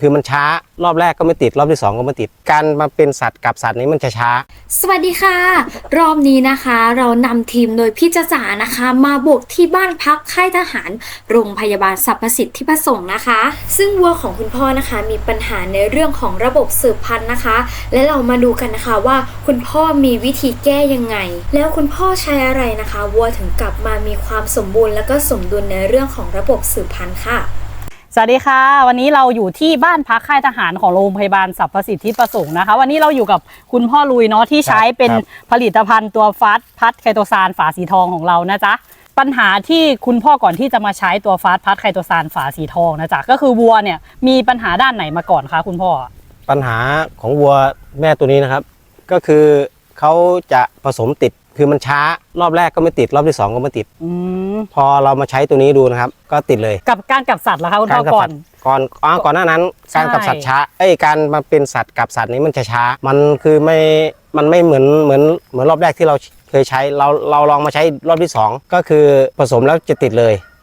คือมันช้ารอบแรกก็ไม่ติดรอบที่สองก็ไม่ติด การมาเป็นสัตว์กับสัตว์นี้มันจะช้า สวัสดีค่ะ รอบนี้นะคะ เรานำทีมโดยพี่จจ๋านะคะ มาบุกที่บ้านพักค่ายทหาร โรงพยาบาลสรรพสิทธิประสงค์นะคะ ซึ่งวัวของคุณพ่อนะคะมีปัญหาในเรื่องของระบบสืบพันธุ์นะคะ และเรามาดูกันนะคะว่าคุณพ่อมีวิธีแก้ยังไง แล้วคุณพ่อใช้อะไรนะคะวัวถึงกลับมามีความสมบูรณ์ และก็สมดุลในเรื่องของระบบสืบพันธุ์ค่ะ วัสดีค่ะ วันนี้เราอยู่ที่บ้านพักค่ายทหารของโรงพยาบาลสรรพสิทธิประสงค์นะคะ วันนี้เราอยู่กับคุณพ่อลุยเนาะที่ใช้เป็นครับผลิตภัณฑ์ตัวฟาสพัดไคโตซานฝาสีทองของเรานะจ๊ะปัญหาที่คุณพ่อก่อนที่จะมาใช้ตัวฟาสพัดไคโตซานฝาสีทองนะจ๊ะก็คือวัวเนี่ยมีปัญหาด้านไหนมาก่อนคะคุณพ่อปัญหาของวัวแม่ตัวนี้นะครับ ก็คือ เขาจะผสมติดคือมันช้ารอบแรกก็ไม่ติดรอบที่สองก็ไม่ติด อืมพอเรามาใช้ตัวนี้ดูนะครับ ก็ติดเลยกับการกับสัตว์เหรอคะคุณพ่อกัก่สัอตนว์ก่อนอ๋อก่อนหน้านั้น ใช่ การกับสัตว์ช้าเอ้ยการมาเป็นสัตว์กับสัตว์นี้มันจะช้า มันคือไม่มันไม่เหมือนเหมือนเหมือนรอบแรกที่เราเคยใช้เราเราลองมาใช้รอบที่สองก็คือผสมแล้วจะติดเลย